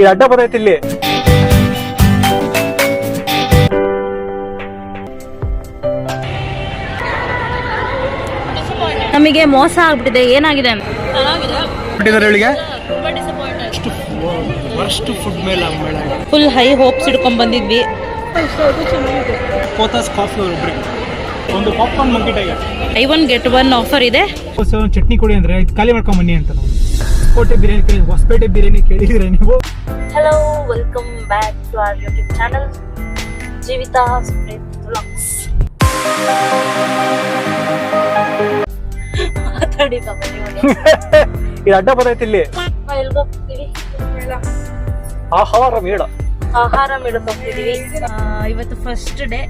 ಇದು ಅಡ್ಡ ಬರ್ತೈತಿ ಇಲ್ಲಿ. ನಮಗೆ ಮೋಸ ಆಗ್ಬಿಟ್ಟಿದೆ ಏನಾಗಿದೆ? ಇವಳಿಗೆ? ಫುಡ್ ಮೇಲೆ ಫುಲ್ ಹೈ ಹೋಪ್ಸ್ ಇಟ್ಕೊಂಡ್ ಬಂದಿದ್ವಿ. ಕೋತಾಸ್ ಕಾಫಿ ಒಬ್ರಿಗೆ ಒಂದು popcorn buy one get one offer ಇದೆ. ಚಟ್ನಿ ಕೊಡಿ ಅಂದ್ರೆ ಇದು ಖಾಲಿ ಮಾಡ್ಕೊಂಡ್ ಬನ್ನಿ ಅಂತ ನಾವು ಕೋಟೆ ಬಿರಿಯಾನಿ ಕೇಳಿ ಹೊಸಪೇಟೆ ಬಿರಿಯಾನಿ ಕೇಳಿದ್ರೆ ನೀವು? Hello welcome back to our YouTube channel Jeevitha vlogs ಮಾತಾಡಿ ಇದು ಅಡ್ಡ ಬರ್ತೈತಿ ಇಲ್ಲಿ. ಹೋಗ್ತೀವಿ ಆಹಾರ ಮೇಳ. ಆಹಾರ ಮೇಳಕ್ಕೆ ಹೋಗ್ತಿದೀವಿ ಇವತ್ತು ಫಸ್ಟ್ ಡೇ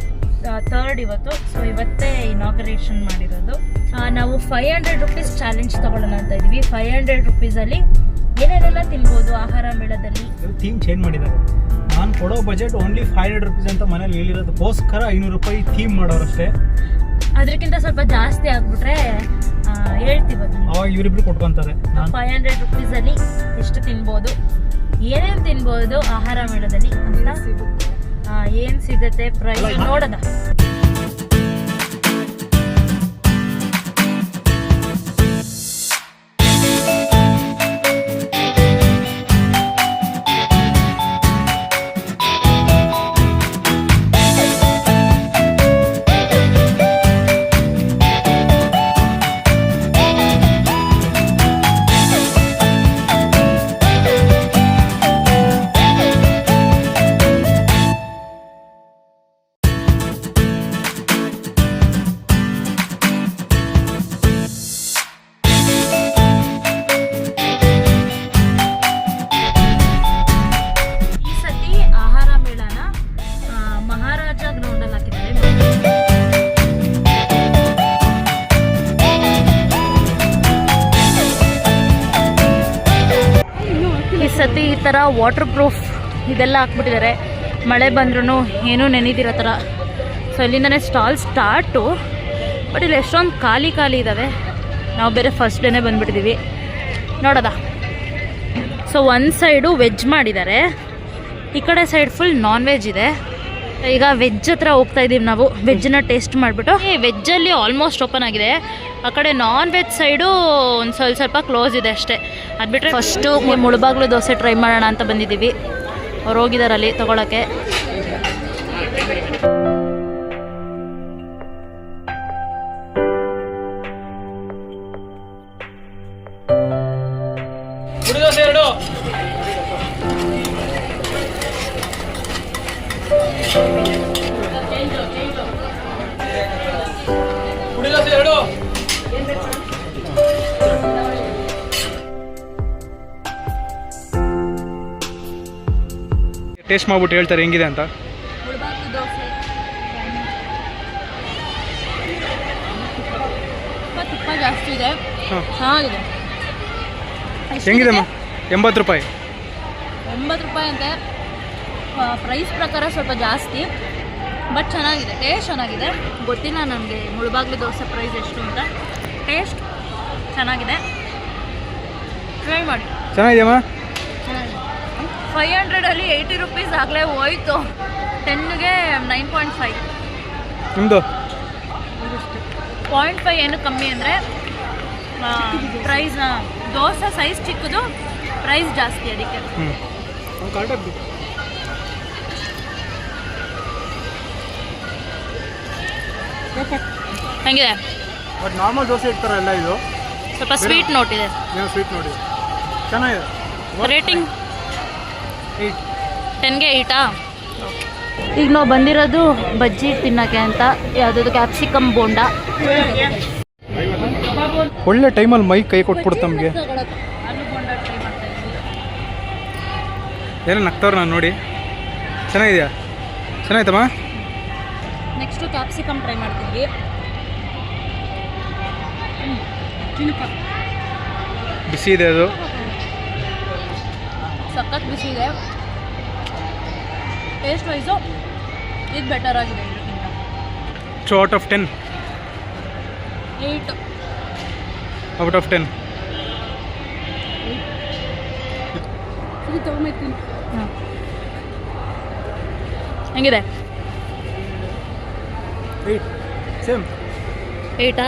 ಥರ್ಡ್ ಇವತ್ತು. ಸೊ ಇವತ್ತೇ ಇನಾಗ್ರೇಷನ್ ಮಾಡಿರೋದು. ನಾವು ಫೈವ್ ಹಂಡ್ರೆಡ್ ರುಪೀಸ್ ಚಾಲೆಂಜ್ ತಗೊಳ್ಳೋಣ ಅಂತ ಇದೀವಿ ಫೈವ್ ಹಂಡ್ರೆಡ್ ರುಪೀಸಲ್ಲಿ ಏನೇನೆಲ್ಲ ತಿನ್ಬೋದು ಆಹಾರ ಮೇಳದಲ್ಲಿ? ಥೀಮ್ ಚೇಂಜ್ ಮಾಡಿದ್ದಾರೆ. ನಾನು ಕೊಡೋ budget only five hundred rupees ಅಂತ ಮನೇಲಿ ಹೇಳಿರೋದಕ್ಕೋಸ್ಕರ ಐನೂರು ರೂಪಾಯಿ ಥೀಮ್ ಮಾಡೋರಷ್ಟೇ. ಅದಕ್ಕಿಂತ ಸ್ವಲ್ಪ ಜಾಸ್ತಿ ಆಗ್ಬಿಟ್ರೆ ಹೇಳ್ತೀವಿ ಅವಾಗ ಇವರಿಬ್ರು ಕೊಟ್ಕೊಂತಾರೆ. ಫೈವ್ ಹಂಡ್ರೆಡ್ ರುಪೀಸಲ್ಲಿ ಎಷ್ಟು ತಿನ್ಬೋದು ಏನೇನು ತಿನ್ಬೋದು ಆಹಾರ ಮೇಳದಲ್ಲಿ ಅಂತ ಏನು ಸಿಗುತ್ತೆ ಪ್ರೈಸ್ ನೋಡೋಣ. ಸತಿ ಈ ಥರ ವಾಟರ್ ಪ್ರೂಫ್ ಇದೆಲ್ಲ ಹಾಕ್ಬಿಟ್ಟಿದ್ದಾರೆ. ಮಳೆ ಬಂದ್ರೂ ಏನೂ ನೆನೆದಿರೋ ಥರ ಸೊ ಇಲ್ಲಿಂದನೇ ಸ್ಟಾಲ್ ಸ್ಟಾರ್ಟು ಬಟ್ ಇಲ್ಲಿ ಎಷ್ಟೊಂದು ಖಾಲಿ ಖಾಲಿ ಇದ್ದಾವೆ ನಾವು ಬೇರೆ ಫಸ್ಟ್ ಡೇನೇ ಬಂದುಬಿಟ್ಟಿದ್ದೀವಿ ನೋಡೋದಾ. ಸೊ ಒಂದು ಸೈಡು ವೆಜ್ ಮಾಡಿದ್ದಾರೆ. ಈ ಕಡೆ ಸೈಡ್ ಫುಲ್ ನಾನ್ ವೆಜ್ ಇದೆ. ಈಗ ವೆಜ್ ಹತ್ರ ಹೋಗ್ತಾ ಇದೀವಿ ನಾವು. ವೆಜ್ನ ಟೇಸ್ಟ್ ಮಾಡಿಬಿಟ್ಟು. ಈ ವೆಜ್ಜಲ್ಲಿ ಆಲ್ಮೋಸ್ಟ್ ಓಪನ್ ಆಗಿದೆ. ಆ ಕಡೆ ನಾನ್ ವೆಜ್ ಸೈಡು ಒಂದು ಸ್ವಲ್ಪ ಸ್ವಲ್ಪ ಕ್ಲೋಸ್ ಇದೆ ಅಷ್ಟೇ. ಅದು ಬಿಟ್ಟರೆ ಫಸ್ಟು ಮುಳುಬಾಗ್ಲು ದೋಸೆ ಟ್ರೈ ಮಾಡೋಣ ಅಂತ ಬಂದಿದ್ದೀವಿ. ಅವ್ರು ಹೋಗಿದ್ದಾರೆ ಅಲ್ಲಿ ತೊಗೊಳಕ್ಕೆ. ಟೇಸ್ಟ್ ಮಾಡ್ಬಿಟ್ಟು ಹೇಳ್ತಾರೆ ಹೆಂಗಿದೆ ಅಂತ. ಹೆಂಗಿದೆ ಎಂಬತ್ತು ರೂಪಾಯಿ. ಎಂಬತ್ತು ರೂಪಾಯಿ ಅಂತೆ. ಪ್ರೈಸ್ ಪ್ರಕಾರ ಸ್ವಲ್ಪ ಜಾಸ್ತಿ ಬಟ್ ಚೆನ್ನಾಗಿದೆ. ಟೇಸ್ಟ್ ಚೆನ್ನಾಗಿದೆ. ಗೊತ್ತಿಲ್ಲ ನನಗೆ ಮುಳುಬಾಗ್ಲು ದೋಸೆ ಪ್ರೈಸ್ ಎಷ್ಟು ಅಂತ. ಟೇಸ್ಟ್ ಚೆನ್ನಾಗಿದೆ. ಟ್ರೈ ಮಾಡಿ. ಚೆನ್ನಾಗಿದೆಯಮ್ಮ ಫೈವ್ ಹಂಡ್ರೆಡಲ್ಲಿ ಏಯ್ಟಿ ರುಪೀಸ್ ಆಗಲೇ ಹೋಯ್ತು. ಟೆನ್ಗೆ ನೈನ್ ಪಾಯಿಂಟ್ ಫೈವ್ ನಿಮ್ಮದು ಪಾಯಿಂಟ್ ಫೈವ್ ಏನು ಕಮ್ಮಿ ಅಂದರೆ ಪ್ರೈಸ್ ದೋಸೆ ಸೈಜ್ ಚಿಕ್ಕದು ಪ್ರೈಸ್ ಜಾಸ್ತಿ ಅದಕ್ಕೆ. ಹೆಂಗಿದೆ? ಬಟ್ ನಾರ್ಮಲ್ ದೋಸೆ ಇರ್ತಾರಲ್ಲ ಇದು. ಸ್ವಲ್ಪ ಸ್ವೀಟ್ ನೋಟ್ ಇದೆ. ಸ್ವೀಟ್ ನೋಡಿ ಚೆನ್ನಾಗಿದೆ. ರೇಟಿಂಗ್ ಟೆನ್ಗೆ ಏಯ್ಟಾ? ಈಗ ನಾವು ಬಂದಿರೋದು ಬಜ್ಜಿ ತಿನ್ನೋಕ್ಕೆ ಅಂತ ಯಾವುದಾದ್ರು ಕ್ಯಾಪ್ಸಿಕಮ್ ಬೋಂಡ. ಒಳ್ಳೆ ಟೈಮಲ್ಲಿ ಮೈ ಕೈ ಕೊಟ್ಬಿಡುತ್ತೆ ನಮಗೆ. ಎಲ್ಲ ಬೋಂಡ ಟ್ರೈ ಮಾಡ್ತಾ ಇದ್ದೀವಿ ಏನೋ ನಗ್ತವ್ರು ನಾನು ನೋಡಿ? ಚೆನ್ನಾಗಿದೆಯಾ? ಚೆನ್ನಾಯ್ತಮ್ಮ? ನೆಕ್ಸ್ಟು ಕ್ಯಾಪ್ಸಿಕಮ್ ಟ್ರೈ ಮಾಡ್ತಿದ್ವಿ ಬಿಸಿ ಇದೆ ಅದು. ಸಖತ್ ಬಿಸಿ ಇದೆ. ಟೇಸ್ಟ್ ವೈಸು ಇದು ಬೆಟರ್ ಆಗಿದೆ ಇದಕ್ಕಿಂತ two out of ten eight out of ten ಹಾಂ. ಹೆಂಗಿದೆ? ಸೇಮ್ ಏಯ್ಟಾ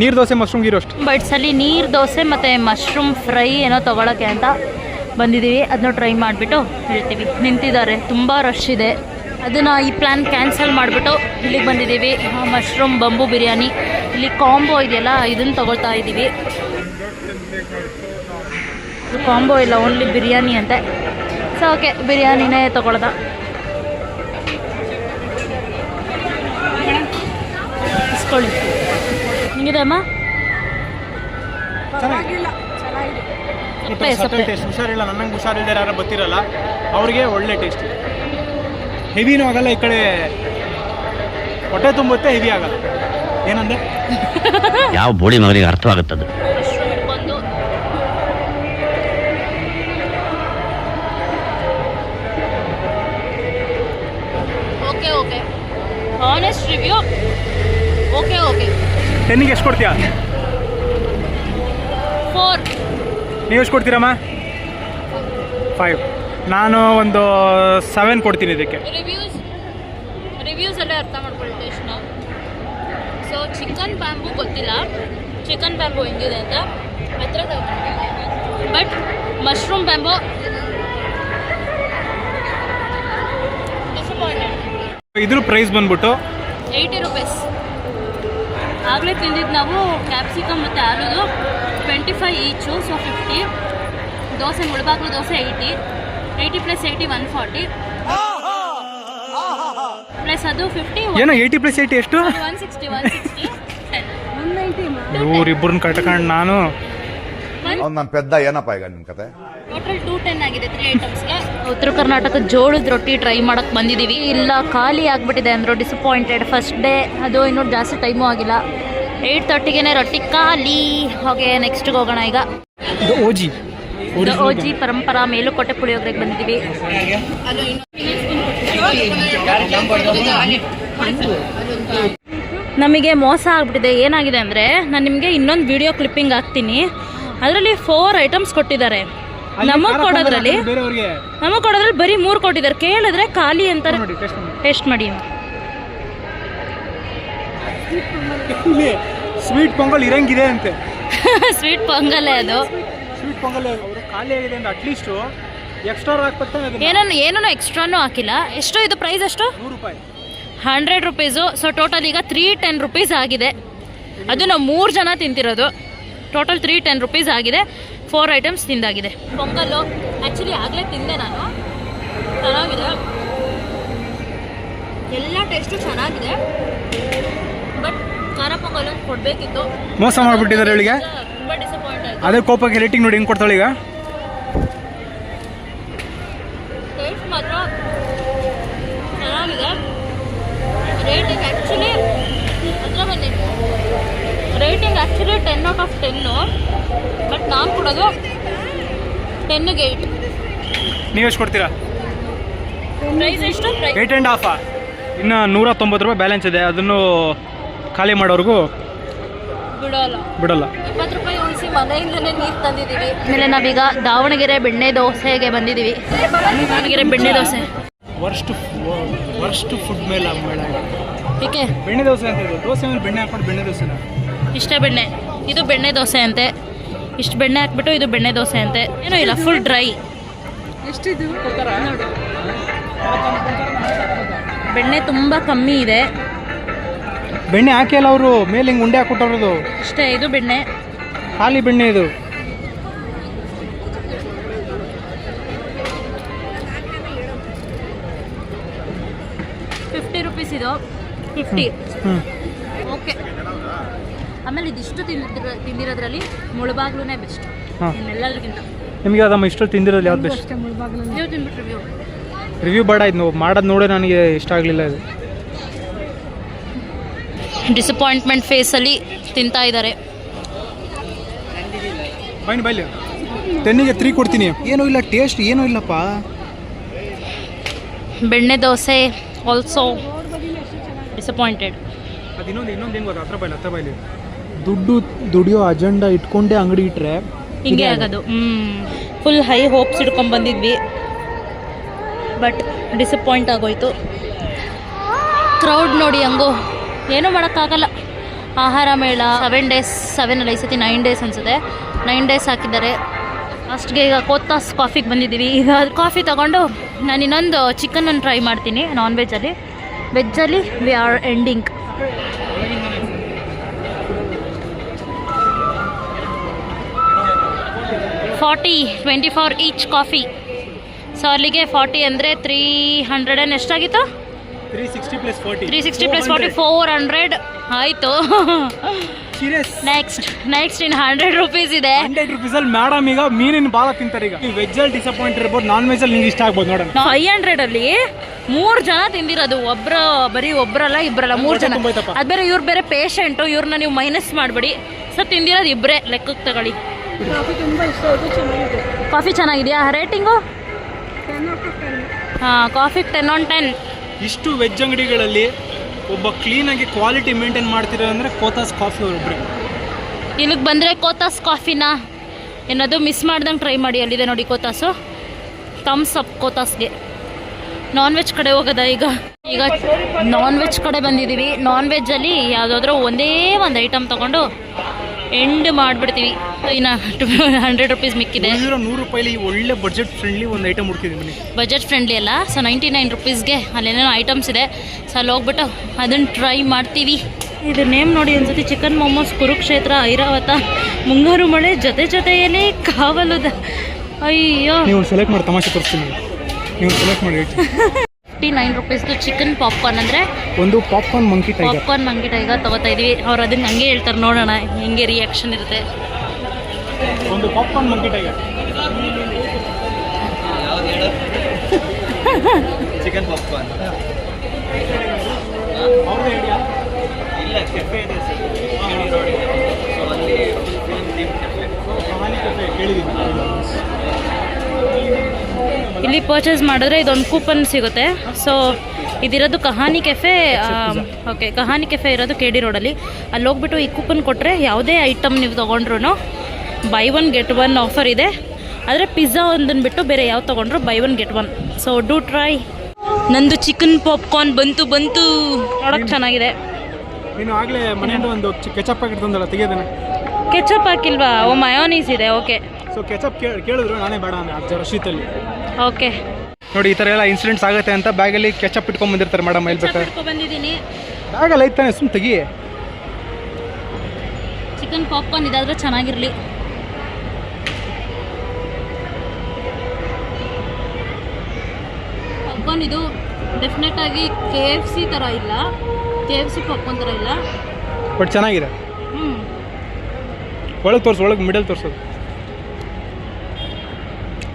ನೀರು ದೋಸೆ ಮಶ್ರೂಮ್ ಗೀರೋಷ್ಟು ರೋಸ್ಟ್ ಬಟ್ಸಲ್ಲಿ ನೀರು ದೋಸೆ ಮತ್ತು ಮಶ್ರೂಮ್ ಫ್ರೈ ಏನೋ ತೊಗೊಳಕ್ಕೆ ಅಂತ ಬಂದಿದ್ದೀವಿ. ಅದನ್ನ ಟ್ರೈ ಮಾಡಿಬಿಟ್ಟು ಹೇಳ್ತೀವಿ. ನಿಂತಿದ್ದಾರೆ. ತುಂಬ ರಶ್ ಇದೆ. ಅದನ್ನು ಈ ಪ್ಲ್ಯಾನ್ ಕ್ಯಾನ್ಸಲ್ ಮಾಡಿಬಿಟ್ಟು ಇಲ್ಲಿಗೆ ಬಂದಿದ್ದೀವಿ. ಮಶ್ರೂಮ್ ಬಂಬು ಬಿರಿಯಾನಿ ಇಲ್ಲಿ ಕಾಂಬೋ ಇದೆಯಲ್ಲ, ಇದನ್ನು ತೊಗೊಳ್ತಾ ಇದ್ದೀವಿ. ಕಾಂಬೋ ಇಲ್ಲ ಓನ್ಲಿ ಬಿರಿಯಾನಿ ಅಂತೆ. ಸೊ ಓಕೆ ಬಿರಿಯಾನಿನೇ ತೊಗೊಳ್ದ. ಇಸ್ಕೊಳ್ಳಿ. ಹಿಂಗಿದೆ ಅಮ್ಮ? ಸಪ್ಪೆ ಸಪ್ಪೆ ಟೇಸ್ಟ್ ಹುಷಾರಿಲ್ಲ ನನಗೆ ಹುಷಾರಿಲ್ಲದೆ ಯಾರು ಬರ್ತಿರಲ್ಲ ಅವ್ರಿಗೆ ಒಳ್ಳೆ ಟೇಸ್ಟ್ ಹೆವಿನೂ ಆಗಲ್ಲ ಈ ಕಡೆ. ಹೊಟ್ಟೆ ತುಂಬುತ್ತೆ ಹೆವಿ ಆಗಲ್ಲ. ಏನಂದೆ? ಯಾವ ಬೋಡಿ ಮಗನಿಗೆ ಅರ್ಥವಾಗುತ್ತದೆ okay okay. Honest review okay okay. ಟೆನ್ನಿಗೆ ಎಷ್ಟು ಕೊಡ್ತೀಯಾ? ಫೋರ್ ನೀವು ಎಷ್ಟು ಕೊಡ್ತೀರಮ್ಮ? ಫೈವ್ ನಾನು ಒಂದು ಸೆವೆನ್ ಕೊಡ್ತೀನಿ ಇದಕ್ಕೆ. ರಿವ್ಯೂಸ್ ರಿವ್ಯೂಸಲ್ಲೇ ಅರ್ಥ ಮಾಡ್ಕೊಳ್ಳಿ ಟೇಸ್ಟ್ನ ಸೊ ಚಿಕನ್ ಬ್ಯಾಂಬು ಗೊತ್ತಿಲ್ಲ. ಚಿಕನ್ ಬ್ಯಾಂಬು ಹೆಂಗಿದೆ ಅಂತ ಹತ್ರ ಬಟ್ ಮಶ್ರೂಮ್ ಬ್ಯಾಂಬು ಇದ್ರ ಪ್ರೈಸ್ ಬಂದ್ಬಿಟ್ಟು. ಏಯ್ಟಿ ರುಪೀಸ್ ಆಗಲೇ ತಿಂದಿದ್ದು ನಾವು ಕ್ಯಾಪ್ಸಿಕಮ್ ಮತ್ತು ಆಲೂದು. Twenty five each so fifty dosa Mulbagal dosa eighty eighty plus eighty one forty plus ಅದು ಫಿಫ್ಟಿ ಏನೋ ಏಯ್ಟಿ ಪ್ಲಸ್ ಏಯ್ಟಿ ಎಷ್ಟು? ಒನ್ ಸಿಕ್ಸ್ಟಿ ಒನ್ ಸಿಕ್ಸ್ಟಿ ಇವ್ರಿಬ್ಬರನ್ನ ಕಟ್ಕೊಂಡು ನಾನು. ಅವ್ನು ನನ್ನ ಪೆದ್ದ ಏನಪ್ಪ ಈಗ ನಿಮ್ಮ ಕತೆ? ಟೋಟಲ್ ಟೂ ಟೆನ್ ಆಗಿದೆ ತ್ರೀ ಐಟಮ್ಸ್ಗೆ ಉತ್ತರ ಕರ್ನಾಟಕ ಜೋಳದ ರೊಟ್ಟಿ ಟ್ರೈ ಮಾಡಕ್ ಬಂದಿದ್ದೀವಿ ಇಲ್ಲ ಖಾಲಿ ಆಗ್ಬಿಟ್ಟಿದೆ ಅಂದರು ಡಿಸಪಾಯಿಂಟೆಡ್ ಫಸ್ಟ್ ಡೇ ಅದು ಇನ್ನೂ ಜಾಸ್ತಿ ಟೈಮು ಆಗಿಲ್ಲ. ಏಯ್ಟ್ ತರ್ಟಿಗೆ ರೊಟ್ಟಿ. ಖಾಲಿ. ಹಾಗೆ ನೆಕ್ಸ್ಟ್ಗೆ ಹೋಗೋಣ ಈಗ. ಓಜಿ ಓಜಿ ಪರಂಪರಾ ಮೇಲುಕೋಟೆ ಪುಳಿಯೋಗರೆಗೆ ಬಂದಿದ್ದೀವಿ ನಮಗೆ ಮೋಸ ಆಗ್ಬಿಟ್ಟಿದೆ. ಏನಾಗಿದೆ ಅಂದರೆ ನಾನು ನಿಮಗೆ ಇನ್ನೊಂದು ವಿಡಿಯೋ ಕ್ಲಿಪ್ಪಿಂಗ್ ಹಾಕ್ತೀನಿ. ಅದರಲ್ಲಿ ಫೋರ್ ಐಟಮ್ಸ್ ಕೊಟ್ಟಿದ್ದಾರೆ. ನಮಗೆ ಕೊಡೋದ್ರಲ್ಲಿ ನಮಗೆ ಕೊಡೋದ್ರಲ್ಲಿ ಬರೀ ಮೂರು ಕೊಟ್ಟಿದ್ದಾರೆ. ಕೇಳಿದ್ರೆ ಖಾಲಿ ಅಂತಾರೆ. ಟೇಸ್ಟ್ ಮಾಡಿ ಸ್ವೀಟ್ ಪೊಂಗಲ್ ಇರಂಗಿದೆ ಅಂತೆ. ಸ್ವೀಟ್ ಪೊಂಗಲೇ ಅದು. ಸ್ವೀಟ್ ಪೊಂಗಲ್ ಅವರು ಖಾಲಿ ಆಗಿದೆ ಅಂತ ಅಟ್ಲೀಸ್ಟು ಎಕ್ಸ್ಟ್ರಾ ಏನನ್ನು ಏನೂ ಎಕ್ಸ್ಟ್ರಾನು ಹಾಕಿಲ್ಲ. ಎಷ್ಟು ಇದು ಪ್ರೈಸ್ ಎಷ್ಟು ನೂರು ರೂಪಾಯಿ. ಹಂಡ್ರೆಡ್ ರುಪೀಸು ಸೊ ಟೋಟಲ್ ಈಗ ತ್ರೀ ಟೆನ್ ರುಪೀಸ್ ಆಗಿದೆ. ಅದು ನಾವು ಮೂರು ಜನ ತಿಂತಿರೋದು. ಟೋಟಲ್ ತ್ರೀ ಟೆನ್ ರುಪೀಸ್ ಆಗಿದೆ. ಫೋರ್ ಐಟಮ್ಸ್ ತಿಂದಾಗಿದೆ. ಪೊಂಗಲ್ಲು ಆ್ಯಕ್ಚುಲಿ ಆಗಲೇ ತಿಂದೆ ನಾನು. ಚೆನ್ನಾಗಿದೆ ಎಲ್ಲ ಟೇಸ್ಟು ಚೆನ್ನಾಗಿದೆ. ಖಾರ ಪೊಂಗಲ್ ಒಂದು ಕೊಡಬೇಕಿತ್ತು. ಮೋಸ ಮಾಡ್ಬಿಟ್ಟಿದ್ದಾರೆ ಇವಳಿಗೆ? ತುಂಬ ಡಿಸಪಾಯಿಂಟ್ ಆಯಿತು. ಅದೇ ಕೋಪಕ್ಕೆ ರೇಟಿಂಗ್ ನೋಡಿ ಹೆಂಗೆ ಕೊಡ್ತಾಳೆ ಈಗ? ಟೇಸ್ಟ್ ಮಾತ್ರ ಚೆನ್ನಾಗಿದೆ. ರೇಟಿಂಗ್ ಆ್ಯಕ್ಚುಲಿ ಹತ್ರ rating actually ten out of ten but ನಾನು ಕೊಡೋದು ಟೆನ್ನಿಗೆ ಏಯ್ಟ್ ನೀವು ಎಷ್ಟು ಕೊಡ್ತೀರಾ? ಪ್ರೈಸ್ ಎಷ್ಟು? ಏಯ್ಟ್ ಆ್ಯಂಡ್ ಹಾಫಾ ಇನ್ನು ನೂರ ತೊಂಬತ್ತು ರೂಪಾಯಿ ಬ್ಯಾಲೆನ್ಸ್ ಇದೆ. ಅದನ್ನು ಖಾಲಿ ಮಾಡೋರ್ಗೂ ಬಿಡೋಲ್ಲ. ಬಿಡಲ್ಲ. ಇಪ್ಪತ್ತು ರೂಪಾಯಿ ಉಳಿಸಿ ನೀರು ತಂದಿದ್ದೀವಿ ಆಮೇಲೆ ನಾವೀಗ ದಾವಣಗೆರೆ ಬೆಣ್ಣೆ ದೋಸೆಗೆ ಬಂದಿದ್ದೀವಿ ದಾವಣಗೆರೆ ಬೆಣ್ಣೆ ದೋಸೆ. ವರ್ಸ್ಟ್ ವರ್ಸ್ಟ್ ಫುಡ್ ಮೇಲೆ ಏಕೆ? ಬೆಣ್ಣೆ ದೋಸೆ ಅಂತ ಇದೆ. ದೋಸೆ ಮೇಲೆ ಬೆಣ್ಣೆ ಹಾಕೊಂಡು ಬೆಣ್ಣೆ ದೋಸೆನ? ಇಷ್ಟೇ ಬೆಣ್ಣೆ. ಇದು ಬೆಣ್ಣೆ ದೋಸೆ ಅಂತೆ. ಇಷ್ಟು ಬೆಣ್ಣೆ ಹಾಕ್ಬಿಟ್ಟು ಇದು ಬೆಣ್ಣೆ ದೋಸೆ ಅಂತೆ. ಏನೂ ಇಲ್ಲ ಫುಲ್ ಡ್ರೈ ಬೆಣ್ಣೆ ತುಂಬ ಕಮ್ಮಿ ಇದೆ. ಬೆಣ್ಣೆ ಹಾಕಿಲ್ಲ ಅವರು? ಮೇಲೆ ಹಿಂಗೆ ಉಂಡೆ ಹಾಕ್ಬಿಟ್ಟವ್ರದು ಅಷ್ಟೇ ಇದು ಬೆಣ್ಣೆ. ಖಾಲಿ ಬೆಣ್ಣೆ ಇದು. ಫಿಫ್ಟಿ ರುಪೀಸ್ ಇದು. ಫಿಫ್ಟಿ ಹ್ಞೂ ಓಕೆ ಆಮೇಲೆ ಇದಿಷ್ಟು ತಿಂದಿರ ತಿಂದಿರೋದ್ರಲ್ಲಿ ಮುಳುಬಾಗ್ಲೂ ಬೆಸ್ಟ್ ಇನ್ನೆಲ್ಲರಿಗಿಂತ ನಿಮಗೆ ಅದಮ್ಮ ಇಷ್ಟು ತಿಂದಿರೋದು ಯಾವ್ದು ಬೆಸ್ಟ್ ನೀವು ರಿವ್ಯೂ ರಿವ್ಯೂ ಬೇಡ ಇದು ನೀವು ಮಾಡೋದು ನೋಡೇ ನನಗೆ ಇಷ್ಟ ಆಗಲಿಲ್ಲ ಇದು. ಡಿಸಪಾಯಿಂಟ್ಮೆಂಟ್ ಫೇಸಲ್ಲಿ ತಿಂತಾ ಇದ್ದಾರೆ. ಬೈನ್ ಬೈಲಿ ಟೆನ್ನಿಗೆ ತ್ರೀ ಕೊಡ್ತೀನಿ. ಏನೂ ಇಲ್ಲ ಟೇಸ್ಟ್ ಏನೂ ಇಲ್ಲಪ್ಪ. ಬೆಣ್ಣೆ ದೋಸೆ ಆಲ್ಸೋ ಡಿಸಪಾಯಿಂಟೆಡ್ ಅದು ಇನ್ನೊಂದು ಇನ್ನೊಂದು ಹೆಂಗೆ ಗೊತ್ತಾ? ಹತ್ರ ಬೈಲಿ ಹತ್ರ ಬೈಲಿ. ದುಡ್ಡು ದುಡಿಯೋ ಅಜೆಂಡಾ ಇಟ್ಕೊಂಡೇ ಅಂಗಡಿ ಇಟ್ಟರೆ ಹಿಂಗೆ ಆಗೋದು. ಹ್ಮ್. ಫುಲ್ ಹೈ ಹೋಪ್ಸ್ ಇಟ್ಕೊಂಡ್ ಬಂದಿದ್ವಿ. ಬಟ್ ಡಿಸಪಾಯಿಂಟ್ ಆಗೋಯ್ತು. ಕ್ರೌಡ್ ನೋಡಿ ಹಂಗೋ ಏನೂ ಮಾಡೋಕ್ಕಾಗಲ್ಲ. ಆಹಾರ ಮೇಳ ಸೆವೆನ್ ಡೇಸ್ ಸೆವೆನ್ ಅಲ್ಲ ಈ ಸತಿ ನೈನ್ ಡೇಸ್ ಅನ್ಸುತ್ತೆ. ನೈನ್ ಡೇಸ್ ಹಾಕಿದ್ದಾರೆ. ಅಷ್ಟಿಗೆ ಈಗ ಕೋತಾಸ್ ಕಾಫಿಗೆ ಬಂದಿದ್ದೀವಿ. ಈಗ ಕಾಫಿ ತಗೊಂಡು ನಾನು ಇನ್ನೊಂದು ಚಿಕನನ್ನು ಟ್ರೈ ಮಾಡ್ತೀನಿ ನಾನ್ ವೆಜ್ಜಲ್ಲಿ ವೆಜ್ಜಲ್ಲಿ we are ending forty twenty four each coffee so ಅಲ್ಲಿಗೆ ಫಾರ್ಟಿ ಅಂದರೆ three hundred and ಎಷ್ಟಾಗಿತ್ತು? Three sixty plus forty three sixty plus forty four hundred ಆಯಿತು. Serious next next in hundred rupees ಇದೆ. Hundred rupees ಅಲ್ಲಿ madam ಈಗ ಮೀನಿನ ಬಾಲ ತಿಂತಾರೆ ಈಗ. ವೆಜ್ ಅಲ್ಲಿ ಡಿಸಪಾಯಿಂಟ್ ಇರ್ಬೋದು ನಾನ್ ವೆಜ್ ಅಲ್ಲಿ ನಿಮ್ಗೆ ಇಷ್ಟ ಆಗ್ಬೋದು ನೋಡೋಣ. ಫೈವ್ ಹಂಡ್ರೆಡಲ್ಲಿ ಮೂರು ಜನ ತಿಂದಿರೋದು. ಒಬ್ರ ಬರೀ ಒಬ್ರಲ್ಲ ಇಬ್ರಲ್ಲ ಮೂರು ಜನ. ಅದು ಬೇರೆ ಇವ್ರು ಬೇರೆ ಪೇಷಂಟು ಇವ್ರನ್ನ ನೀವು ಮೈನಸ್ ಮಾಡಬೇಡಿ. ಸೊ ತಿಂದಿರೋದು ಇಬ್ಬರೇ ಲೆಕ್ಕಕ್ಕೆ ತಗೊಳ್ಳಿ. ಕಾಫಿ ಚೆನ್ನಾಗಿದೆಯಾ? ರೇಟಿಂಗು ಹಾಂ ಕಾಫಿ ಟೆನ್ ಆನ್ ಟೆನ್ ಇಷ್ಟು ವೆಜ್ ಅಂಗಡಿಗಳಲ್ಲಿ ಒಬ್ಬ ಕ್ಲೀನ್ ಆಗಿ ಕ್ವಾಲಿಟಿ ಮೇಂಟೈನ್ ಮಾಡ್ತಿರೋ ಅಂದರೆ ಕೋತಾಸ್ ಕಾಫಿ ಒಬ್ಬರು ಇಲ್ಲಿಗೆ ಬಂದರೆ ಕೋತಾಸ್ ಕಾಫಿನ ಏನಾದರೂ ಮಿಸ್ ಮಾಡ್ದಂಗೆ ಟ್ರೈ ಮಾಡಿ, ಅಲ್ಲಿದೆ ನೋಡಿ ಕೋತಾಸು ಥಮ್ಸ್ ಅಪ್ ಕೋತಾಸ್ಗೆ ನಾನ್ ವೆಜ್ ಕಡೆ ಹೋಗೋದ ಈಗ? ಈಗ ನಾನ್ ವೆಜ್ ಕಡೆ ಬಂದಿದ್ದೀವಿ ನಾನ್ ವೆಜ್ಜಲ್ಲಿ ಯಾವುದಾದ್ರೂ ಒಂದೇ ಒಂದು ಐಟಮ್ ತೊಗೊಂಡು ಎಂಡ್ ಮಾಡಿಬಿಡ್ತೀವಿ. ಇನ್ನು ಹಂಡ್ರೆಡ್ ರುಪೀಸ್ ಮಿಕ್ಕಿದೆ. ನೂರು ರೂಪಾಯಿಲಿ ಒಳ್ಳೆ ಬಜೆಟ್ ಫ್ರೆಂಡ್ಲಿ ಒಂದು ಐಟಮ್ ಹುಡ್ಕಿದ್ದೀನಿ ಬಜೆಟ್ ಫ್ರೆಂಡ್ಲಿ ಅಲ್ಲ ಸೊ ನೈಂಟಿ ನೈನ್ ರುಪೀಸ್ಗೆ ಅಲ್ಲೇನೇನೋ ಐಟಮ್ಸ್ ಇದೆ. ಸೊ ಅಲ್ಲಿ ಹೋಗ್ಬಿಟ್ಟು ಅದನ್ನು ಟ್ರೈ ಮಾಡ್ತೀವಿ. ಇದು ನೇಮ್ ನೋಡಿ ಒಂದ್ಸತಿ ಚಿಕನ್ ಮೊಮೋಸ್ ಕುರುಕ್ಷೇತ್ರ ಐರಾವತ ಮುಂಗಾರು ಮಳೆ ಜೊತೆ ಜೊತೆಗೇನೆ ಕಾವಲುದ. ಅಯ್ಯೋ. ನೀವು ಸೆಲೆಕ್ಟ್ ಮಾಡಿ ತಮಾಷೆ ತೋರಿಸ್ತೀನಿ. ನೀವು ಸೆಲೆಕ್ಟ್ ಮಾಡಿ ಫಿಫ್ಟಿ ನೈನ್ ರುಪೀಸ್ದು ಚಿಕನ್ ಪಾಪ್ಕಾರ್ನ್ ಅಂದರೆ ಒಂದು popcorn monkey tiger popcorn monkey ಈಗ ತಗೋತಾ ಇದೀವಿ. ಅವ್ರು ಅದನ್ನ ಹಂಗೆ ಹೇಳ್ತಾರೆ ನೋಡೋಣ ಹೆಂಗೆ ರಿಯಾಕ್ಷನ್ ಇರುತ್ತೆ. ಒಂದು popcorn monkey tiger chicken popcorn. ಇಲ್ಲ ಕೆಫೆ ಇದೆ ಇಲ್ಲಿ ಪರ್ಚೇಸ್ ಮಾಡಿದ್ರೆ ಇದೊಂದು ಕೂಪನ್ ಸಿಗುತ್ತೆ. So ಇದಿರೋದು Kahani cafe okay Kahani cafe ಇರೋದು ಕೆ ಡಿ ರೋಡಲ್ಲಿ ಅಲ್ಲಿ. ಹೋಗ್ಬಿಟ್ಟು ಈ ಕೂಪನ್ ಕೊಟ್ಟರೆ ಯಾವುದೇ ಐಟಮ್ ನೀವು ತೊಗೊಂಡ್ರು buy one get one offer ಇದೆ. ಆದರೆ ಪಿಜ್ಜಾ ಒಂದನ್ನು ಬಿಟ್ಟು ಬೇರೆ ಯಾವ್ದು ತೊಗೊಂಡ್ರು buy one get one so do try ನಂದು ಚಿಕನ್ ಪಾಪ್ಕಾರ್ನ್ ಬಂತು ಬಂತು. ನೋಡೋಕೆ ಚೆನ್ನಾಗಿದೆ. ಕೆಚಪ್ ಹಾಕಿಲ್ವಾ? ಓ ಮಯೋನೀಸ್ ಇದೆ ಓಕೆ ಸೊ ಕೆಚಪ್ ಕೇಳಿದ್ರು ನಾನೇ ಬೇಡ ಅಂದೆ ರಶೀತಲ್ಲಿ ಓಕೆ. ನೋಡಿ ಈ ಥರ ಎಲ್ಲ ಇನ್ಸಿಡೆಂಟ್ಸ್ ಆಗುತ್ತೆ ಅಂತ ಬ್ಯಾಗಲ್ಲಿ ಕೆಚಪ್ ಇಟ್ಕೊಂಡ್ ಬಂದಿರ್ತಾರೆ ಮೇಡಮ್ ಎಲ್ಲಿ ಬೇಕಾದ್ರೆ ಬಂದಿದ್ದೀನಿ. ಬ್ಯಾಗಲ್ಲಿ ಐತಾನೆ ಸುಮ್ ತೆಗಿ. ಚಿಕನ್ ಪಾಪ್ಕಾರ್ನ್ ಇದಾದ್ರೆ ಚೆನ್ನಾಗಿರಲಿ. ಪಾಪ್ಕಾರ್ನ್ ಇದು ಡೆಫಿನೆಟ್ ಆಗಿ ಕೆ ಎಫ್ ಸಿ ಥರ ಇಲ್ಲ. ಕೆ ಎಫ್ ಸಿ ಪಾಪ್ಕಾರ್ನ್ ಥರ ಇಲ್ಲ. ಬಟ್ ಚೆನ್ನಾಗಿದೆ. ಹ್ಞೂ ಒಳಗೆ ತೋರಿಸು ಒಳಗೆ ಮಿಡಲ್ ತೋರಿಸೋದು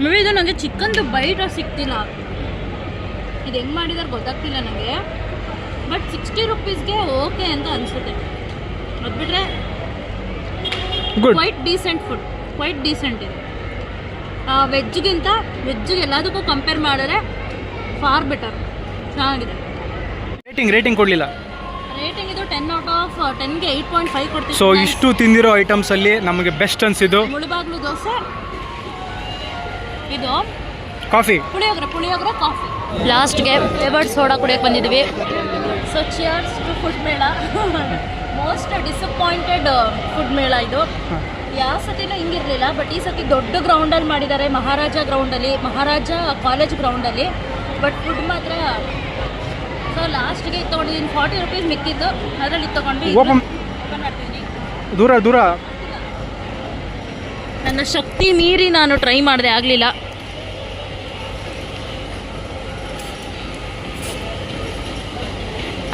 ಮೇ ಇದು ನನಗೆ ಚಿಕನ್ದು ಬೈಟ್ ಸಿಗ್ತಿಲ್ಲ. ಇದು ಹೆಂಗೆ ಮಾಡಿದಾರೆ ಗೊತ್ತಾಗ್ತಿಲ್ಲ ನನಗೆ ಬಟ್ ಸಿಕ್ಸ್ಟಿ ರುಪೀಸ್ಗೆ ಓಕೆ ಅಂತ ಅನಿಸುತ್ತೆ. ಅದು ಬಿಟ್ಟರೆ quite decent food quite decent ಇದೆ. ವೆಜ್ಗಿಂತ ವೆಜ್ಜಿಗೆ ಎಲ್ಲದಕ್ಕೂ ಕಂಪೇರ್ ಮಾಡಿದ್ರೆ ಫಾರ್ ಬೆಟರ್ ಚೆನ್ನಾಗಿದೆ. ರೇಟಿಂಗ್ ರೇಟಿಂಗ್ ಕೊಡಲಿಲ್ಲ. ರೇಟಿಂಗ್ ಇದು ಟೆನ್ ಔಟ್ ಆಫ್ ಟೆನ್ಗೆ ಏಯ್ಟ್ ಪಾಯಿಂಟ್ ಫೈವ್ ಕೊಡ್ತೀವಿ ಸೊ ಇಷ್ಟು ತಿಂದಿರೋ ಐಟಮ್ಸಲ್ಲಿ ನಮಗೆ ಬೆಸ್ಟ್ ಅನಿಸಿದ್ದು. ಮುಳುಬಾಗ್ಲು ದೋಸೆ ಇದು ಕಾಫಿ. ಪುಳಿಯೋಗರೆ ಪುಳಿಯೋಗರೆ ಕಾಫಿ. ಲಾಸ್ಟ್ಗೆ ಫ್ಲೇವರ್ಡ್ ಸೋಡಾ ಕುಡಿಯೋಕೆ ಬಂದಿದ್ವಿ. ಸೊ ಚಿಯರ್ಸ್ ಟು ಫುಡ್ ಮೇಳ. ಮೋಸ್ಟ್ ಡಿಸಪಾಯಿಂಟೆಡ್ ಫುಡ್ ಮೇಳ ಇದು. ಯಾವ ಸತಿನೂ ಹಿಂಗಿರಲಿಲ್ಲ ಬಟ್ ಈ ಸತಿ ದೊಡ್ಡ ಗ್ರೌಂಡಲ್ಲಿ ಮಾಡಿದ್ದಾರೆ ಮಹಾರಾಜ ಗ್ರೌಂಡಲ್ಲಿ ಮಹಾರಾಜ ಕಾಲೇಜ್ ಗ್ರೌಂಡಲ್ಲಿ ಬಟ್ ಫುಡ್ ಮಾತ್ರ ಸೊ ಲಾಸ್ಟ್ಗೆ ತೊಗೊಂಡಿದ್ದೀನಿ ಫಾರ್ಟಿ ರುಪೀಸ್ ಮಿಕ್ಕಿದ್ದು. ಅದರಲ್ಲಿ ತೊಗೊಂಡ್ವಿ ತೊಗೊಂಡು ದೂರ ದೂರ. ನನ್ನ ಶಕ್ತಿ ಮೀರಿ ನಾನು ಟ್ರೈ ಮಾಡಿದೆ ಆಗಲಿಲ್ಲ.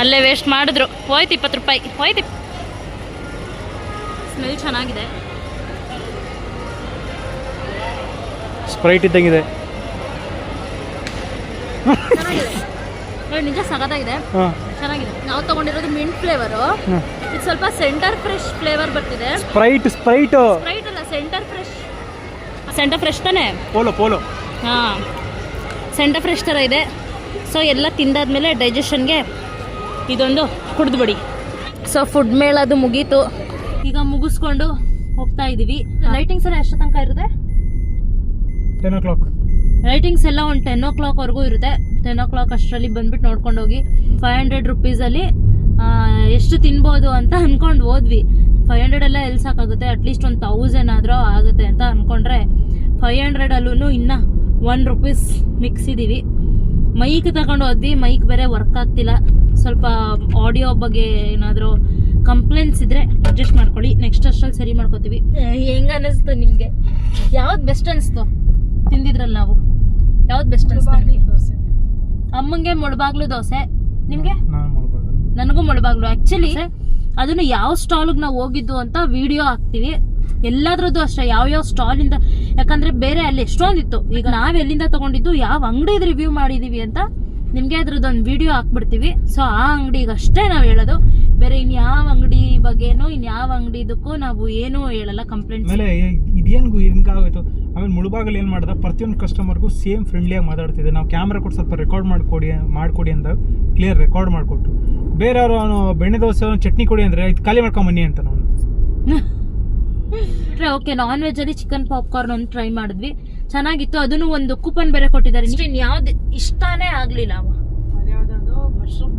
ಅಲ್ಲೇ ವೇಸ್ಟ್ ಮಾಡಿದ್ರು. ಹೋಯ್ತು ಇಪ್ಪತ್ತು ರೂಪಾಯಿ. ಹೋಯ್ತು. ಸ್ಮೆಲ್ ಚೆನ್ನಾಗಿದೆ. ಸ್ಪ್ರೈಟ್ ಇದ್ದಂಗಿದೆ. ನಿಜ ಸಗದಾಗಿದೆ ಚೆನ್ನಾಗಿದೆ. ನಾವು ತಗೊಂಡಿರೋದು ಮಿಂಟ್ ಫ್ಲೇವರು ಇದು ಸ್ವಲ್ಪ ಸೆಂಟರ್ ಫ್ರೆಶ್ ಫ್ಲೇವರ್ ಬರ್ತಿದೆ. ಸ್ಪ್ರೈಟ್ ಸ್ಪ್ರೈಟ್ ಸ್ಪ್ರೈಟ್ ಅಲ್ಲ ಸೆಂಟರ್ ಫ್ರೆಶ್ ಸೆಂಟರ್ ಫ್ರೆಶ್ ತಾನೆ? ಪೋಲೋ ಪೋಲೋ ಹಾಂ. ಸೆಂಟರ್ ಫ್ರೆಶ್ ಥರ ಇದೆ. ಸೊ ಎಲ್ಲ ತಿಂದಾದ್ಮೇಲೆ ಡೈಜೆಷನ್ಗೆ ಇದೊಂದು ಕುಡಿದ್ಬಿಡಿ ಸೊ ಫುಡ್ ಮೇಳದು ಮುಗೀತು. ಈಗ ಮುಗಿಸ್ಕೊಂಡು ಹೋಗ್ತಾ ಇದೀವಿ. ಲೈಟಿಂಗ್ಸ್ ಎಲ್ಲ ಎಷ್ಟು ತನಕ ಇರುತ್ತೆ? ಟೆನ್ ಓ ಕ್ಲಾಕ್ ಲೈಟಿಂಗ್ಸ್ ಎಲ್ಲ ಒಂದು ಟೆನ್ ಓ ಕ್ಲಾಕ್ ವರೆಗೂ ಇರುತ್ತೆ. ಟೆನ್ ಓ ಕ್ಲಾಕ್ ಅಷ್ಟರಲ್ಲಿ ಬಂದ್ಬಿಟ್ಟು ನೋಡ್ಕೊಂಡು ಹೋಗಿ ಫೈವ್ ಹಂಡ್ರೆಡ್ ರುಪೀಸಲ್ಲಿ ಎಷ್ಟು ತಿನ್ಬೋದು ಅಂತ ಅನ್ಕೊಂಡು ಹೋದ್ವಿ. ಫೈವ್ ಹಂಡ್ರೆಡ್ ಎಲ್ಲ ಎಲ್ಲಿ ಸಾಕಾಗುತ್ತೆ ಅಟ್ಲೀಸ್ಟ್ ಒಂದು ತೌಸಂಡ್ ಆದರೂ ಆಗುತ್ತೆ ಅಂತ ಅನ್ಕೊಂಡ್ರೆ ಫೈವ್ ಹಂಡ್ರೆಡಲ್ಲೂ ಇನ್ನೂ ಒನ್ ರುಪೀಸ್ ಮಿಕ್ಸಿದ್ದೀವಿ ಮೈಕ್ ತಗೊಂಡು ಹೋದ್ವಿ. ಮೈಕ್ ಬೇರೆ ವರ್ಕ್ ಆಗ್ತಿಲ್ಲ. ಸ್ವಲ್ಪ ಆಡಿಯೋ ಬಗ್ಗೆ ಏನಾದರೂ ಕಂಪ್ಲೇಂಟ್ಸ್ ಇದ್ರೆ ಅಡ್ಜಸ್ಟ್ ಮಾಡ್ಕೊಳ್ಳಿ. ನೆಕ್ಸ್ಟ್ ಅಷ್ಟ್ರಲ್ಲಿ ಸರಿ ಮಾಡ್ಕೋತೀವಿ. ಹೆಂಗ ಅನಿಸ್ತು ನಿಮಗೆ? ಯಾವ್ದು ಬೆಸ್ಟ್ ಅನಿಸ್ತು? ತಿಂದಿದ್ರಲ್ಲ ನಾವು. ಯಾವ್ದು ಬೆಸ್ಟ್ ಅನಿಸ್ತು ದೋಸೆ. ಅಮ್ಮಂಗೆ ಮೊಳಬಾಗ್ಲು ದೋಸೆ. ನಿಮಗೆ? ನನಗೂ ಮೊಳಬಾಗ್ಲು. ಆ್ಯಕ್ಚುಲಿ ಅದನ್ನು ಯಾವ ಸ್ಟಾಲ್ಗೆ ನಾವು ಹೋಗಿದ್ದು ಅಂತ ವಿಡಿಯೋ ಹಾಕ್ತೀವಿ. ಎಲ್ಲದ್ರದ್ದು ಅಷ್ಟೇ ಯಾವ ಯಾವ ಸ್ಟಾಲಿಂದ ಯಾಕಂದ್ರೆ ಬೇರೆ ಅಲ್ಲಿ ಎಷ್ಟೊಂದಿತ್ತು. ಈಗ ನಾವ್ ಎಲ್ಲಿಂದ ತಗೊಂಡಿದ್ದು ಯಾವ ಅಂಗಡಿದು ರಿವ್ಯೂ ಮಾಡಿದೀವಿ ಅಂತ ನಿಮ್ಗೆ ಅದ್ರದ್ದು ಒಂದು ವಿಡಿಯೋ ಹಾಕ್ಬಿಡ್ತೀವಿ. ಸೊ ಆ ಅಂಗಡಿಗೆ ಅಷ್ಟೇ ನಾವು ಹೇಳೋದು. ಬೇರೆ ಇನ್ಯಾವ ಅಂಗಡಿ ಬಗ್ಗೆನೂ ಇನ್ಯಾವ ಅಂಗಡಿದಕ್ಕೂ ನಾವು ಏನೂ ಹೇಳಲ್ಲ ಕಂಪ್ಲೇಂಟ್ ಆಮೇಲೆ ಇದೇನು ಹಿಂಗಾಗೋಯ್ತು ಆಮೇಲೆ ಮುಳುಬಾಗಲ್ಲಿ ಏನು ಮಾಡ್ದ? ಪ್ರತಿಯೊಂದು ಕಸ್ಟಮರ್ಗೂ ಸೇಮ್ ಫ್ರೆಂಡ್ಲಿಯಾಗಿ ಮಾತಾಡ್ತಿದ್ದೆ. ನಾವು ಕ್ಯಾಮ್ರಾ ಕೊಟ್ಟು ಸ್ವಲ್ಪ ರೆಕಾರ್ಡ್ ಮಾಡಿಕೊಡಿ ಮಾಡಿಕೊಡಿ ಅಂದಾಗ ಕ್ಲಿಯರ್ ರೆಕಾರ್ಡ್ ಮಾಡಿಕೊಟ್ರು. ಬೇರೆಯವರು ಅವನು ಬೆಣ್ಣೆ ದೋಸೆ ಚಟ್ನಿ ಕೊಡಿ ಅಂದರೆ ಇದು ಖಾಲಿ ಮಾಡ್ಕೊಂಬನ್ನಿ ಅಂತ ನಾವು ಓಕೆ ನಾನ್ ವೆಜ್ ಅಲ್ಲಿ ಚಿಕನ್ ಪಾಪ್ಕಾರ್ನ್ ಒಂದು ಟ್ರೈ ಮಾಡಿದ್ವಿ. ಚೆನ್ನಾಗಿತ್ತು ಅದನ್ನು ಒಂದು ಕೂಪನ್ ಬೇರೆ ಕೊಟ್ಟಿದ್ದಾರೆ. ಇನ್ ಯಾವ್ದು ಇಷ್ಟಾನೇ ಆಗ್ಲಿಲ್ಲ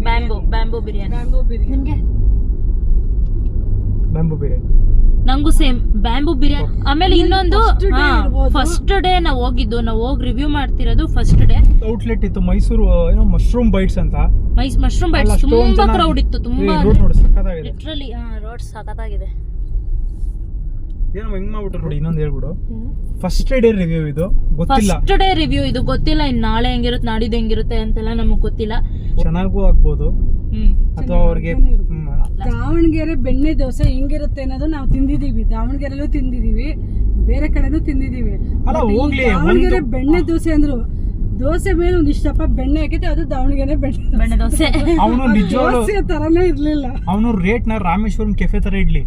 ಬ್ಯಾಂಬು ಬ್ಯಾಂಬೋ ಬಿರಿಯಾನಿ ನಿಮ್ಗೆ? ಬ್ಯಾಂಬು ಬಿರಿಯಾನಿ ನಂಗೂ ಸೇಮ್ ಬ್ಯಾಂಬೂ ಬಿರಿಯಾನಿ ಆಮೇಲೆ ಇನ್ನೊಂದು ಫಸ್ಟ್ ಡೇ ನಾವು ಹೋಗಿದ್ದು ನಾವು ಹೋಗಿ ರಿವ್ಯೂ ಮಾಡ್ತಿರೋದು ಫಸ್ಟ್ ಡೇ ಔಟ್ಲೆಟ್ ಇತ್ತು ಮೈಸೂರು ಏನೋ ಮಶ್ರೂಮ್ ಬೈಟ್ಸ್ ಅಂತ. ಮೈಸ್ ಮಶ್ರೂಮ್ ಬೈಟ್ಸ್ ತುಂಬಾ ಕ್ರೌಡ್ ಇತ್ತು ತುಂಬಾ ಲಿಟ್ರಲಿ ರೋಡ್ ಸಖತ್ತಾಗಿದೆ. ಏನೋ ಹೆಂಗ್ ಮಾಡ್ಬಿಟ್ರು ನೋಡಿ ಇನ್ನೊಂದು ಹೇಳ್ಬಿಡು. ಫಸ್ಟ್ ಡೇ ರಿವ್ಯೂ ಇದು. ಗೊತ್ತಿಲ್ಲ. ಫಸ್ಟ್ ಡೇ ರಿವ್ಯೂ ಇದು ಗೊತ್ತಿಲ್ಲ ಇನ್ ನಾಳೆ ಹೆಂಗಿರುತ್ತೆ ನಾಡಿದ್ದು ಹೆಂಗಿರುತ್ತೆ ಅಂತೆಲ್ಲ ನಮಗ್ ಗೊತ್ತಿಲ್ಲ. ಚೆನ್ನಾಗೂ ಆಗ್ಬೋದು. ಹ್ಮ್. ಅಥವಾ ಅವ್ರಿಗೆ ದಾವಣಗೆರೆ ಬೆಣ್ಣೆ ದೋಸೆ ಹೆಂಗಿರುತ್ತೆ ಅನ್ನೋದು ನಾವು ತಿಂದಿದೀವಿ. ದಾವಣಗೆರೆಲ್ಲೂ ತಿಂದಿದೀವಿ ಬೇರೆ ಕಡೆನೂ ತಿಂದಿದೀವಿ. ಅಲ್ಲ, ಹೋಗ್ಲಿ, ದಾವಣಗೆರೆ ಒಂದು- ಬೆಣ್ಣೆ ದೋಸೆ ಅಂದ್ರು ದೋಸೆ ಮೇಲೆ ಒಂದ್ ಇಷ್ಟಪ್ಪ ಬೆಣ್ಣೆ ಹಾಕಿದ್ರೆ ಅದು ದಾವಣಗೆರೆ ಬೆಣ್ಣೆ ದೋಸೆ. ಬೆಣ್ಣೆ ದೋಸೆ. ಅವನು ನಿಜವಾಗ್ಲೂ ತರನೇ ಇರ್ಲಿಲ್ಲ. ಅವನು ರೇಟ್ನ ರಾಮೇಶ್ವರಂ ಕೆಫೆ ತರ ಇಡ್ಲಿ.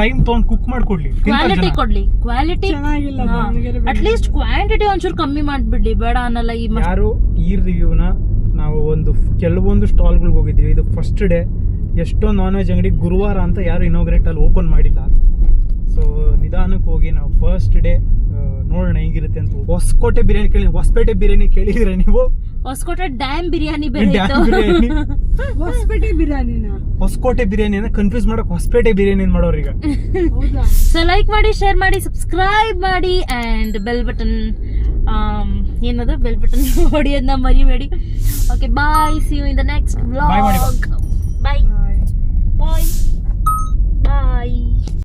ಟೈಮ್ ತಗೊಂಡ್ ಕುಕ್ ಮಾಡ್ಕೊಡ್ಲಿ. ಕ್ವಾಲಿಟಿ ಕೊಡ್ಲಿ. ಕ್ವಾಲಿಟಿ ಚೆನ್ನಾಗಿಲ್ಲ ದಾವಣಗೆರೆ ಅಟ್ಲೀಸ್ಟ್ ಕ್ವಾಂಟಿಟಿ ಒಂಚೂರು ಕಮ್ಮಿ ಮಾಡ್ಬಿಡ್ಲಿ. ಬೇಡ ಅನ್ನಲ್ಲ ಈ ಯಾರು ಈ ರಿವ್ಯೂನ ನಾವು ಒಂದು ಕೆಲವೊಂದು ಸ್ಟಾಲ್ಗಳಿಗೆ ಹೋಗಿದ್ವಿ ಇದು ಫಸ್ಟ್ ಡೇ ಎಷ್ಟೋ ನಾನ್ ವೆಜ್ ಅಂಗಡಿ ಗುರುವಾರ ಅಂತ ಯಾರು ಇನೋಗ್ರೇಟ್ ಅಲ್ಲಿ ಓಪನ್ ಮಾಡಿಲ್ಲ. ಸೊ ನಿಧಾನಕ್ಕೆ ಹೋಗಿ ನಾವು ಫಸ್ಟ್ ಡೇ ನೋಡೋಣ ಹೆಂಗಿರುತ್ತೆ ಅಂತ ಹೊಸಕೋಟೆ ಬಿರಿಯಾನಿ ಕೇಳಿ ಹೊಸಪೇಟೆ ಬಿರಿಯಾನಿ ಕೇಳಿದ್ರೆ ನೀವು? ಹೊಸಕೋಟೆ ಡ್ಯಾಮ್ ಬಿರಿಯಾನಿ ಬೇರೆ ಡ್ಯಾಮ್ ಇತ್ತು ಬಿರಿಯಾನಿ. ಹೊಸಪೇಟೆ ಬಿರಿಯಾನಿನ. ಹೊಸಕೋಟೆ ಬಿರಿಯಾನಿನ ಕನ್ಫ್ಯೂಸ್ ಮಾಡಕ್ ಹೊಸಪೇಟೆ ಬಿರಿಯಾನಿ ಮಾಡೋರು ಈಗ? ಹೌದಾ? ಸೊ ಲೈಕ್ ಮಾಡಿ ಶೇರ್ ಮಾಡಿ ಸಬ್ಸ್ಕ್ರೈಬ್ ಮಾಡಿ ಅಂಡ್ ಬೆಲ್ ಬಟನ್ ಏನದು? ಬೆಲ್ ಬಟನ್ ಹೊಡಿಯೋದನ್ನ ಮರಿಬೇಡಿ. Okay bye see you in the next Bye bye bye bye bye